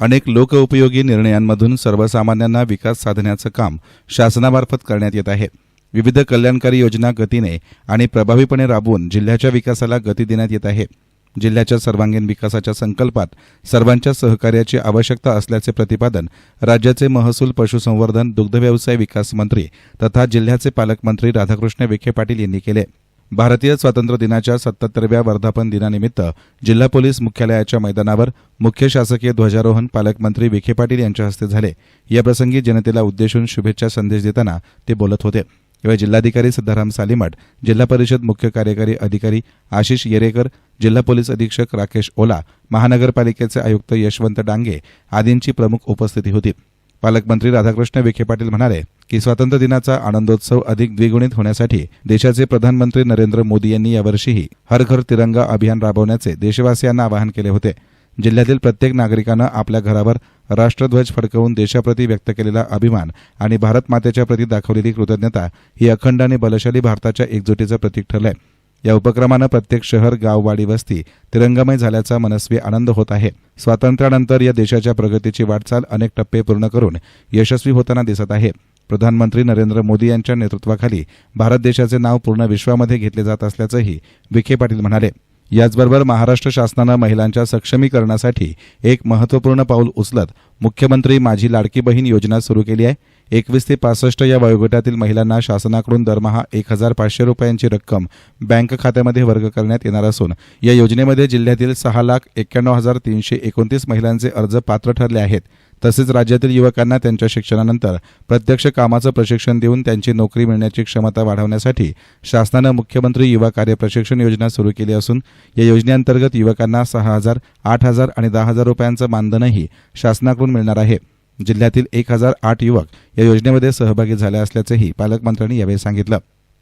अनेक लोकउपयोगी निर्णयांमधून सर्वसामान्यांना विकास साधण्याचं काम शासनामार्फत करण्यात येत आहे. विविध कल्याणकारी योजना गतीने आणि प्रभावीपणे राबवून जिल्ह्याच्या विकासाला गती देण्यात येत आहे. जिल्ह्याच्या सर्वांगीण विकासाच्या संकल्पात सर्वांच्या सहकार्याची आवश्यकता असल्याचे प्रतिपादन राज्याचे महसूल पशुसंवर्धन दुग्धव्यवसाय विकास मंत्री तथा जिल्ह्याचे पालकमंत्री राधाकृष्ण विखे पाटील यांनी केले. भारतीय स्वातंत्र्य दिनाच्या सत्याहत्तरव्या वर्धापन दिनानिमित्त जिल्हा पोलीस मुख्यालयाच्या मैदानावर मुख्य शासकीय ध्वजारोहण पालकमंत्री विखे पाटील यांच्या हस्ते झाले. याप्रसंगी जनतेला उद्देशून शुभेच्छा संदेश देताना ते बोलत होते. यावेळी जिल्हाधिकारी सिद्धाराम सालीमठ जिल्हा परिषद मुख्य कार्यकारी अधिकारी आशिष येरेकर जिल्हा पोलीस अधीक्षक राकेश ओला महानगरपालिकेचे आयुक्त यशवंत डांगे आदींची प्रमुख उपस्थिती होती. पालकमंत्री राधाकृष्ण विखे पाटील म्हणाले की स्वातंत्र्य दिनाचा आनंदोत्सव अधिक द्विगुणित होण्यासाठी देशाचे प्रधानमंत्री नरेंद्र मोदी यांनी यावर्षीही हर घर तिरंगा अभियान राबवण्याचे देशवासियांना आवाहन केले होते. जिल्ह्यातील प्रत्येक नागरिकानं आपल्या घरावर राष्ट्रध्वज फडकवून देशाप्रती व्यक्त केलेला अभिमान आणि भारत मातेच्या प्रती दाखवलेली कृतज्ञता ही अखंड आणि बलशाली भारताच्या एकजुटीचं प्रतीक ठरलंय. या उपक्रमानं प्रत्येक शहर गाव वाडी वस्ती तिरंगामय झाल्याचा मनस्वी आनंद होत आहे. स्वातंत्र्यानंतर या देशाच्या प्रगतीची वाटचाल अनेक टप्पे पूर्ण करून यशस्वी होताना दिसत आहे. प्रधानमंत्री नरेंद्र मोदी यांच्या नेतृत्वाखाली भारत देशाचे नाव पूर्ण विश्वामध्ये घेतले जात असल्याचंही विखे पाटील म्हणाले. याचबरोबर महाराष्ट्र शासनानं महिलांच्या सक्षमीकरणासाठी एक महत्त्वपूर्ण पाऊल उचलत मुख्यमंत्री माझी लाडकी बहीण योजना सुरू केली आहे. एकवीस ते पासष्ट या वयोगटातील महिलांना शासनाकडून दरमहा एक हजार पाचशे रुपयांची रक्कम बँक खात्यामध्ये वर्ग करण्यात येणार असून या योजनेमध्ये जिल्ह्यातील सहा लाख एक्क्याण्णव हजार तीनशे एकोणतीस महिलांचे अर्ज पात्र ठरले आहेत. तसेच राज्यातील युवकांना त्यांच्या शिक्षणानंतर प्रत्यक्ष कामाचं प्रशिक्षण देऊन त्यांची नोकरी मिळण्याची क्षमता वाढवण्यासाठी शासनानं मुख्यमंत्री युवा कार्य प्रशिक्षण योजना सुरू केली असून या योजनेअंतर्गत युवकांना सहा हजार आठ हजार आणि दहा हजार रुपयांचं मानधनही शासनाकडून मिळणार आहे. जिल्ह्यातील एक हजार आठ युवक या योजनेमध्ये सहभागी झाले असल्याचंही पालकमंत्र्यांनी यावेळी सांगितलं.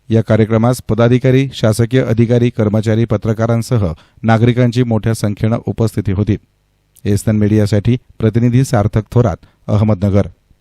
या कार्यक्रमास पदाधिकारी शासकीय अधिकारी कर्मचारी पत्रकारांसह नागरिकांची मोठ्या संख्येनं उपस्थिती होती. एसन मीडियासाठी प्रतिनिधी सार्थक थोरात अहमदनगर.